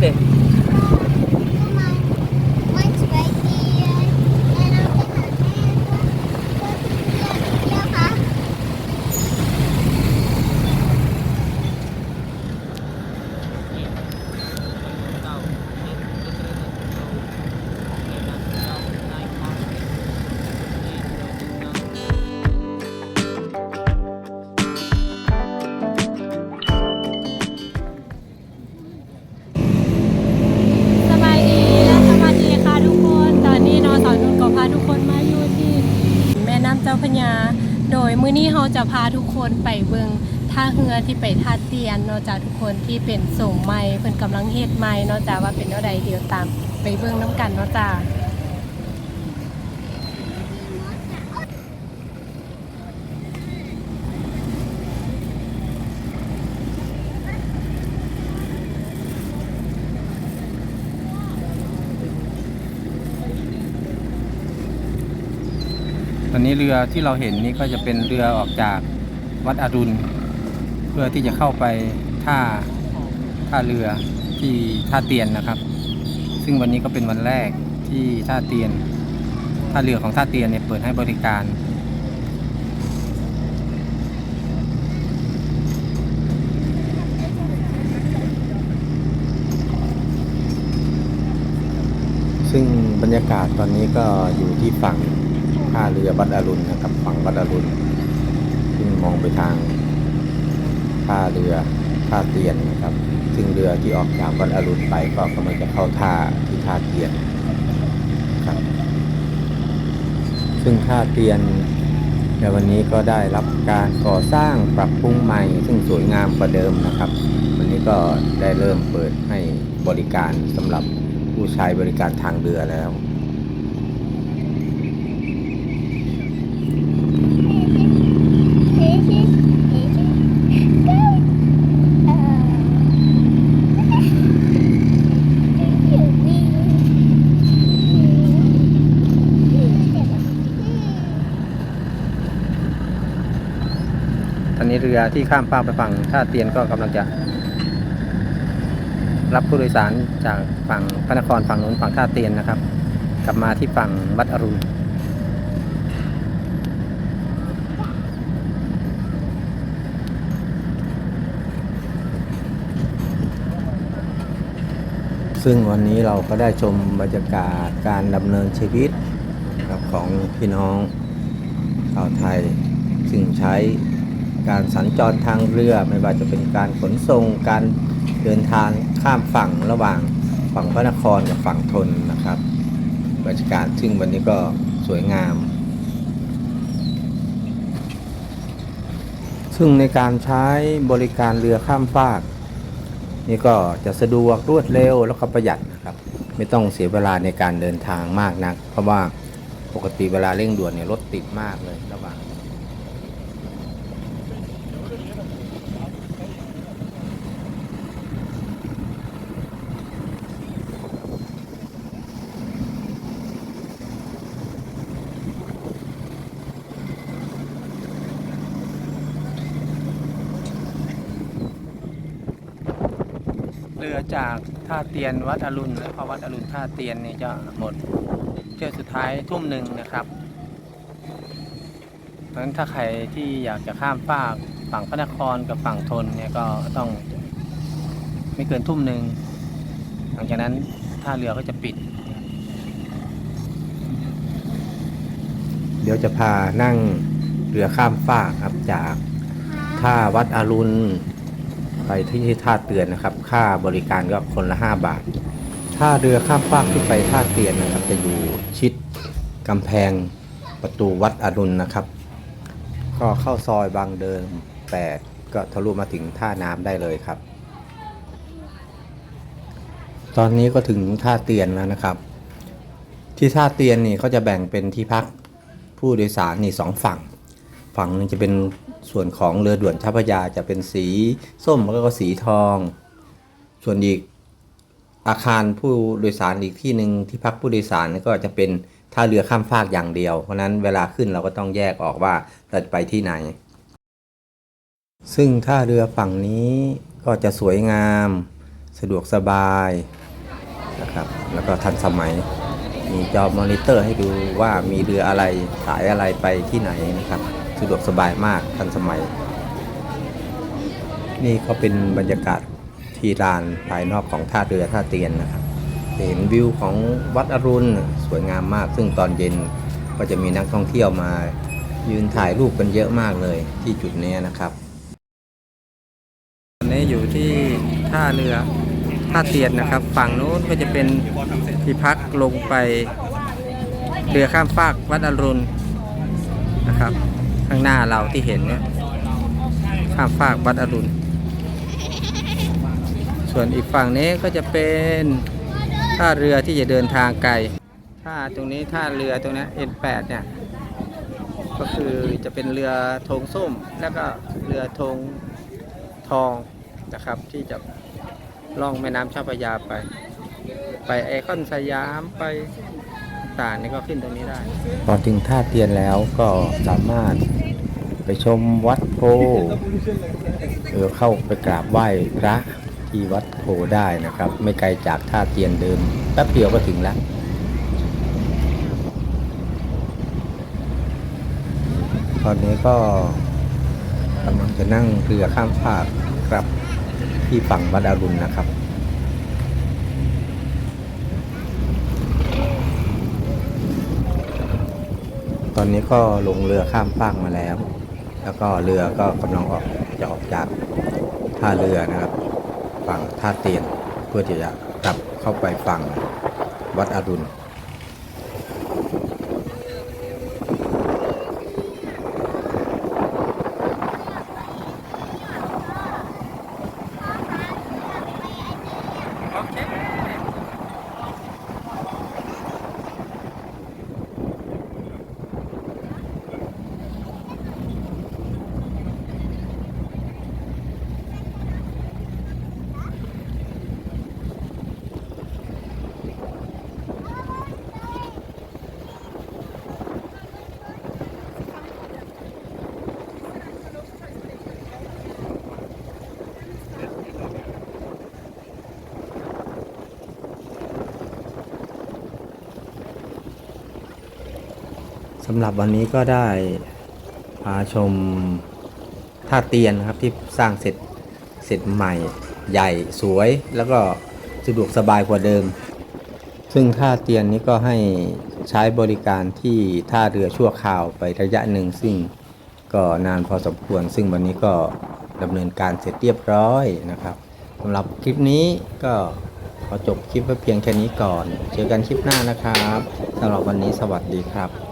돼. พญา โดยมื้อนี้เราจะพาทุกคนไปเบิงท่าเรือที่ไปท่าเตียนเนอกจากทุกคนที่เป็นส่งไม่เพิ่นกำลังเฮ็ดไม่เนอกจากว่าเป็นเท่าใดเดียวตามไปเบิงน้ำกันเนาะจาก นี้เรือที่เราเห็นนี่ก็จะเป็นเรือออกจากวัดอรุณ เพื่อที่จะเข้าไปท่าท่าเรือที่ท่าเตียนนะครับ ซึ่งวันนี้ก็เป็นวันแรกที่ท่าเตียนท่าเรือของท่าเตียนเนี่ยเปิดให้บริการซึ่งบรรยากาศตอนนี้ก็อยู่ที่ฝั่ง ท่าเรือวัดอรุณนะครับฝั่งวัดอรุณซึ่งมองไปทางท่าเรือท่าเตียนนะครับ ซึ่งเรือที่ออกจากวัดอรุณไปก็กำลังจะเข้าท่าที่ท่าเตียนครับ ซึ่งท่าเตียนในวันนี้ก็ได้รับการก่อสร้างปรับปรุงใหม่ ซึ่งสวยงามกว่าเดิมนะครับ วันนี้ก็ได้เริ่มเปิดให้บริการสำหรับผู้ใช้บริการทางเรือแล้ว ตอนนี้เรือที่ข้ามฟากไปฝั่งท่าเตียนก็กำลังจะ รับผู้โดยสารจากฝั่งพระนครฝั่งนู้นฝั่งท่าเตียนนะครับ กลับมาที่ฝั่งวัดอรุณซึ่งวันนี้เราก็ได้ชมบรรยากาศการดำเนินชีวิตของพี่น้องชาวไทย ซึ่งใช้ การสัญจรทางเรือ ไม่ว่าจะเป็นการขนส่งการเดินทางข้ามฝั่งระหว่างฝั่งพระนครกับฝั่งทนนะครับบรรยากาศซึ่งวันนี้ก็สวยงาม ซึ่งในการใช้บริการเรือข้ามฟากนี่ก็จะสะดวกรวดเร็วแล้วก็ประหยัดนะครับ ไม่ต้องเสียเวลาในการเดินทางมากนัก เพราะว่าปกติเวลาเร่งด่วนเนี่ยรถติดมากเลยระหว่าง เรือจากท่าเตียนวัดอรุณแล้วก็วัดอรุณท่าเตียนนี่จะหมดเที่ยวสุดท้ายทุ่มหนึ่งนะครับเพราะฉะนั้นถ้าใครที่อยากจะข้ามฟากฝั่งพระนครกับฝั่งทนเนี่ยก็ต้องไม่เกินทุ่มหนึ่งหลังจากนั้นท่าเรือก็จะปิด เดี๋ยวจะพานั่งเรือข้ามฟากครับจากท่าวัดอรุณ ไปที่ท่าเตือนนะครับ ค่าบริการก็คนละ 5 บาท ถ้าเรือข้ามฟากที่ไปท่าเตียนนะครับ จะอยู่ชิดกำแพงประตูวัดอรุณนะครับ ก็เข้าซอยบางเดิม8ก็ทะลุมาถึงท่าน้ำได้เลยครับ ตอนนี้ก็ถึงท่าเตียนแล้วนะครับ ที่ท่าเตียนนี่เขาจะแบ่งเป็นที่พักผู้โดยสารนี่สองฝั่ง ฝั่งหนึงจะเป็นส่วนของเรือด่วนเจ้าพระยาจะเป็นสีส้มแล้วก็สีทอง ส่วนอีกอาคารผู้โดยสารอีกที่หนึ่งที่พักผู้โดยสารก็จะเป็นท่าเรือข้ามฟากอย่างเดียว เพราะฉะนั้นเวลาขึ้นเราก็ต้องแยกออกว่าเราจะไปที่ไหน ซึ่งท่าเรือฝั่งนี้ก็จะสวยงาม สะดวกสบายนะครับแล้วก็ทันสมัย มีจอมอนิเตอร์ให้ดูว่ามีเรืออะไรสายอะไรไปที่ไหนนะครับ สะดวกสบายมากทันสมัย นี่ก็เป็นบรรยากาศที่ลานภายนอกของท่าเรือท่าเตียนนะครับเห็นวิวของวัดอรุณสวยงามมาก ซึ่งตอนเย็นก็จะมีนักท่องเที่ยวมายืนถ่ายรูปกันเยอะมากเลยที่จุดนี้นะครับตอนนี้อยู่ที่ท่าเรือท่าเตียนนะครับ ฝั่งนู้นก็จะเป็นที่พักลงไปเรือข้ามฟากวัดอรุณนะครับ ข้างหน้าเราที่เห็นเนี่ยข้ามฟากวัดอรุณ ส่วนอีกฝั่งนี้ก็จะเป็นท่าเรือที่จะเดินทางไกลท่าตรงนี้ท่าเรือตรงนี้ N8 เนี่ยก็คือจะเป็นเรือธงส้มแล้วก็เรือธงทองนะครับ ที่จะล่องแม่น้ำเจ้าพระยาไป ไปไอคอนสยามไป ต่างนี่ก็ขึ้นตรงนี้ได้ พอถึงท่าเตียนแล้วก็สามารถไปชมวัดโพเออเข้าไปกราบไหว้พระที่วัดโพได้นะครับ ไม่ไกลจากท่าเตียนเดินแป๊บเดียวก็ถึงแล้วตอนนี้ก็กำลังจะนั่งเรือข้ามฟากครับที่ฝั่งวัดอรุณนะครับ ตอนนี้ก็ลงเรือข้ามฟากมาแล้ว แล้วก็เรือก็กำลังออกจะออกจากท่าเรือนะครับ ฝั่งท่าเตียนเพื่อที่จะกลับเข้าไปฝั่งวัดอรุณ สำหรับวันนี้ก็ได้พาชมท่าเตียนนะครับที่สร้างเสร็จเสร็จใหม่ ใหญ่สวยแล้วก็สะดวกสบายกว่าเดิม ซึ่งท่าเตียนนี้ก็ให้ใช้บริการที่ท่าเรือชั่วคราวไประยะหนึ่งซึ่งก็นานพอสมควร ซึ่งวันนี้ก็ดำเนินการเสร็จเรียบร้อยนะครับสำหรับคลิปนี้ก็ขอจบคลิปไว้เพียงแค่นี้ก่อน เจอกันคลิปหน้านะครับสำหรับวันนี้สวัสดีครับ